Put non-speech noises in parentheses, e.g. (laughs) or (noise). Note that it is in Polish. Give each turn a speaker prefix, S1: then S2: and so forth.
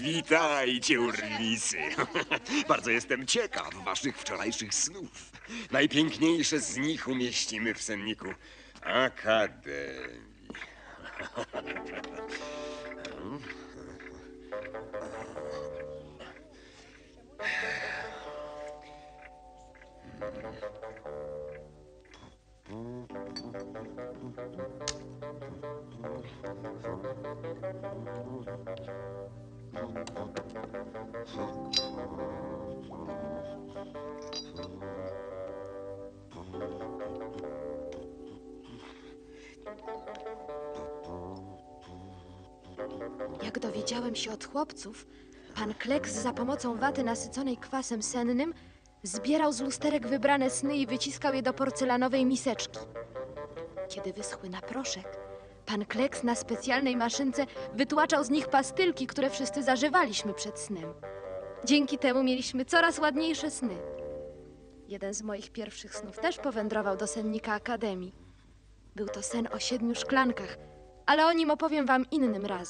S1: Witajcie, urwisy. (laughs) Bardzo jestem ciekaw waszych wczorajszych snów. Najpiękniejsze z nich umieścimy w senniku Akademii.
S2: Jak dowiedziałem się od chłopców, pan Kleks za pomocą waty nasyconej kwasem sennym zbierał z lusterek wybrane sny i wyciskał je do porcelanowej miseczki. Kiedy wyschły na proszek, pan Kleks na specjalnej maszynce wytłaczał z nich pastylki, które wszyscy zażywaliśmy przed snem. Dzięki temu mieliśmy coraz ładniejsze sny. Jeden z moich pierwszych snów też powędrował do sennika Akademii. Był to sen o siedmiu szklankach, ale o nim opowiem wam innym razem.